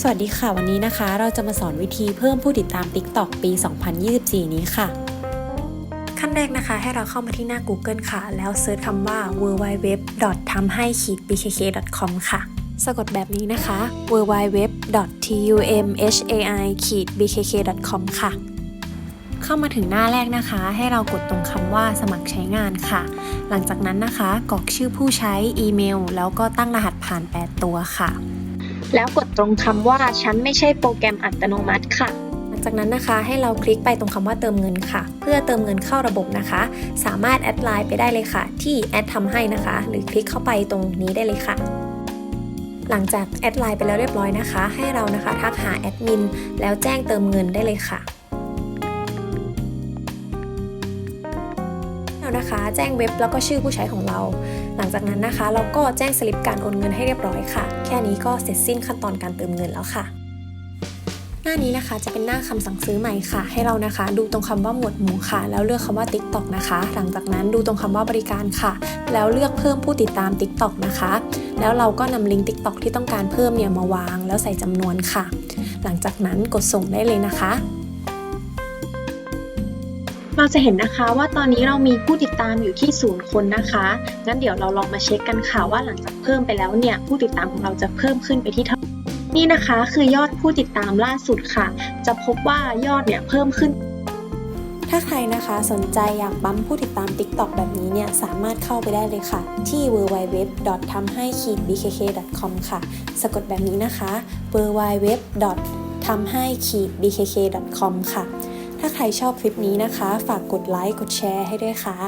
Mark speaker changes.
Speaker 1: สวัสดีค่ะวันนี้นะคะ เราจะมาสอนวิธีเพิ่มผู้ติดตาม TikTok ปี 2024 นี้ค่ะ ขั้นแรกนะคะ ให้เราเข้ามาที่หน้า Google ค่ะ แล้วเซิร์ชคำว่า www. ทำให้ bkk.com ค่ะ สะกดแบบนี้นะคะ www. tumhai bkk.com ค่ะ เข้ามาถึงหน้าแรกนะคะ ให้เรากดตรงคำว่าสมัครใช้งานค่ะ หลังจากนั้นนะคะกรอกชื่อผู้ใช้อีเมล แล้วก็ตั้งรหัสผ่าน 8 ตัวค่ะ
Speaker 2: แล้วกดตรงคำว่าฉันไม่ใช่โปรแกรมอัตโนมัติค่ะ
Speaker 1: จากนั้นนะคะให้เราคลิกไปตรงคำว่าเติมเงินค่ะ เพื่อเติมเงินเข้าระบบนะคะ สามารถแอดไลน์ไปได้เลยค่ะ ที่แอดทำให้นะคะ หรือคลิกเข้าไปตรงนี้ได้เลยค่ะ หลังจากแอดไลน์ไปแล้วเรียบร้อยนะคะ ให้เรานะคะทักหาแอดมินแล้วแจ้งเติมเงินได้เลยค่ะ นะคะ แจ้งเว็บแล้วก็ชื่อผู้ใช้ของเรา หลังจากนั้นนะคะ เราก็แจ้งสลิปการโอนเงินให้เรียบร้อยค่ะ แค่นี้ก็เสร็จสิ้นขั้นตอนการเติมเงินแล้วค่ะหน้านี้นะคะจะเป็นหน้าคำสั่งซื้อใหม่ค่ะ ให้เรานะคะ ดูตรงคำว่าหมวดหมู่ค่ะ แล้วเลือกคำว่า TikTok นะคะ หลังจากนั้นดูตรงคำว่าบริการค่ะ แล้วเลือกเพิ่มผู้ติดตาม TikTok นะคะ แล้วเราก็นำลิงก์ TikTok ที่ต้องการเพิ่มเนี่ยมาวาง แล้วใส่จำนวนค่ะ หลังจากนั้นกดส่งได้เลยนะคะ
Speaker 2: เราจะเห็นนะคะว่าตอนนี้เรามีผู้ติดตามอยู่ที่ศูนย์คนนะคะ งั้นเดี๋ยวเราลองมาเช็คกันค่ะว่าหลังจากเพิ่มไปแล้วเนี่ยผู้ติดตามของเราจะเพิ่มขึ้นไปที่เท่านี่นะคะคือยอดผู้ติดตามล่าสุดค่ะ จะพบว่ายอดเนี่ยเพิ่มขึ้น
Speaker 1: ถ้าใครนะคะสนใจอยากปั๊มผู้ติดตาม TikTok แบบนี้เนี่ยสามารถเข้าไปได้เลยค่ะ ที่ www. ทำให้ bkk.com ค่ะ สะกดแบบนี้นะคะ www. ทำให้ bkk.com ค่ะ ถ้าใครชอบคลิปนี้นะคะ ฝากกดไลค์ กดแชร์ให้ด้วยค่ะ